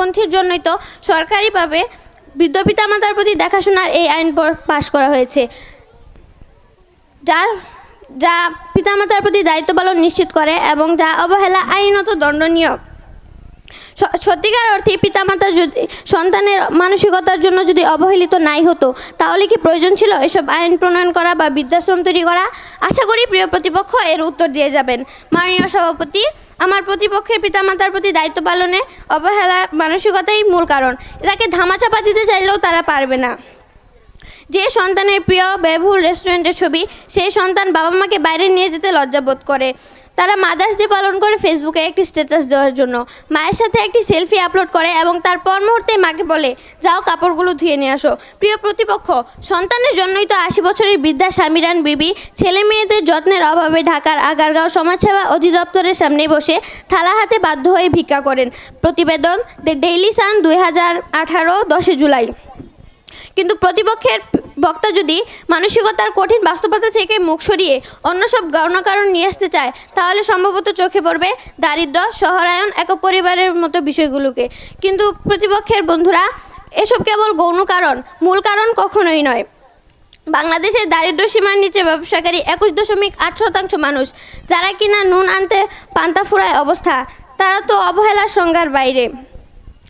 বামপন্থীর জন্যই তো সরকারিভাবে বৃদ্ধ পিতামাতার প্রতি দেখাশোনার এই আইন পাশ করা হয়েছে। যা যা পিতামাতার প্রতি দায়িত্ব পালন নিশ্চিত করে এবং যা অবহেলা আইনত দণ্ডনীয়। সত্যিকার অর্থে পিতামাতা যদি, সন্তানের মানসিকতার জন্য যদি অবহেলিত নাই হতো, তাহলে কি প্রয়োজন ছিল এসব আইন প্রণয়ন করা বা বৃদ্ধাশ্রম তৈরি করা? আশা করি প্রিয় প্রতিপক্ষ এর উত্তর দিয়ে যাবেন। মাননীয় সভাপতি আমার প্রতিপক্ষের পিতামাতার প্রতি দায়িত্ব পালনে অবহেলা মানসিকতাই মূল কারণ। এটাকে ধামাচাপা দিতে চাইলেও তারা পারবে না। যে সন্তানের প্রিয়, ব্যয়বহুল রেস্টুরেন্টের ছবি, সেই সন্তান বাবা মাকে বাইরে নিয়ে যেতে লজ্জাবোধ করে। তারা মাদার্স ডে পালন করে ফেসবুকে একটি স্ট্যাটাস দেওয়ার জন্য। মায়ের সাথে একটি সেলফি আপলোড করে এবং তার পর মুহূর্তে মাকে বলে, যাও কাপড়গুলো ধুয়ে নিয়ে আসো। প্রিয় প্রতিপক্ষ, সন্তানের জন্যই তো আশি বছরের বৃদ্ধা স্বামীরান বিবি, ছেলে মেয়েদের যত্নের অভাবে ঢাকার আগারগাঁও সমাজসেবা অধিদপ্তরের সামনে বসে থালা হাতে বাধ্য হয়ে ভিক্ষা করেন। প্রতিবেদন, দ্য ডেইলি সান দুই হাজার আঠারো দশে জুলাই। কিন্তু প্রতিপক্ষের বক্তা যদি মানসিকতার কঠিন বাস্তবতা থেকে মুখ সরিয়ে অন্য সব গণকারণ নিয়ে আসতে চায়, তাহলে সম্ভবত চোখে পড়বে দারিদ্র শহরায়ন এক পরিবারের মতো বিষয়গুলোকে। কিন্তু প্রতিপক্ষের বন্ধুরা, এসব কেবল গৌণ কারণ, মূল কারণ কখনোই নয়। বাংলাদেশের দারিদ্র সীমার নিচে ব্যবসাকারী একুশ দশমিক আট শতাংশ মানুষ, যারা কিনা নুন আনতে পান্তা ফুরায় অবস্থা, তারা তো অবহেলার সংজ্ঞার বাইরে।